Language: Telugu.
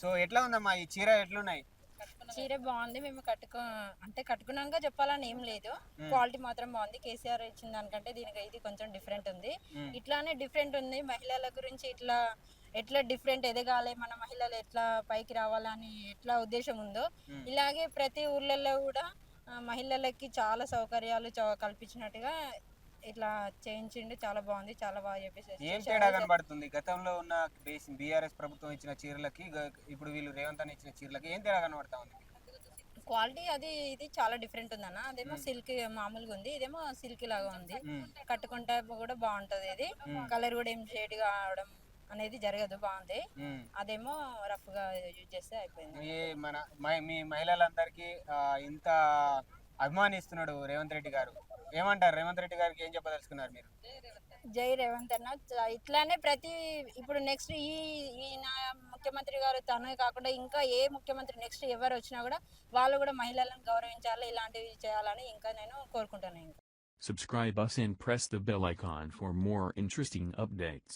సో ఎట్లా ఉందమ్మా? ఈ చీర ఎట్లున్నాయి? చీర బాగుంది. మేము కట్టుకో అంటే కట్టుకున్నాక చెప్పాలని ఏం లేదు. క్వాలిటీ మాత్రం బాగుంది. కేసీఆర్ ఇచ్చిన దానికంటే దీనికి ఇది కొంచెం డిఫరెంట్ ఉంది. ఇట్లానే డిఫరెంట్ ఉంది. మహిళల గురించి ఇట్లా ఎట్లా డిఫరెంట్ ఎదగాలి మన మహిళలు ఎట్లా పైకి రావాలని ఎట్లా ఉద్దేశం ఉందో. ఇలాగే ప్రతి ఊర్లలో కూడా మహిళలకి చాలా సౌకర్యాలు కల్పించినట్టుగా ఇట్లా చేయించిండు చాలా బాగుంది చాలా బాగా చెప్పేసి ఏం తేడా కనబడుతుంది? గతంలో ఉన్న బీఆర్ఎస్ ప్రభుత్వం ఇచ్చిన చీరలకి ఇప్పుడు వీళ్ళు రేవంత్ అని ఇచ్చిన చీరలకి ఏం తేడా కనబడతా ఉంది? క్వాలిటీ అది ఇది చాలా డిఫరెంట్ ఉంది అన్న అదేమో సిల్క్ మామూలుగా ఉంది ఇదేమో సిల్క్ లాగా ఉంది. కట్టుకుంటే కూడా బాగుంటది ఇది. కలర్ కూడా ఏం షేడ్ కావడం అనేది జరగదు బాగుంది. అదేమో రఫ్గా యూజ్ చేస్తే అయిపోయింది. మన మై- మహిళలందరికీ ఇంత అభిమానిస్తున్నాడు రేవంత్ రెడ్డి గారు. ఏమంటారు? రేవంత్ రెడ్డి గారికి ఏం చెప్పదలుచుకున్నారు మీరు? జై రేవంత్ అన్న. ఇట్లానే ప్రతి ఇప్పుడు నెక్స్ట్ ఈ ఈ నా ముఖ్యమంత్రి గారు తనే కాకుండా ఇంకా ఏ ముఖ్యమంత్రి నెక్స్ట్ ఎవరు వచ్చినా కూడా వాళ్ళు కూడా మహిళలను గౌరవించాలి ఇలాంటివి చేయాలని ఇంకా నేను కోరుకుంటాను ఇంకా. Subscribe us and press the bell icon for more interesting updates.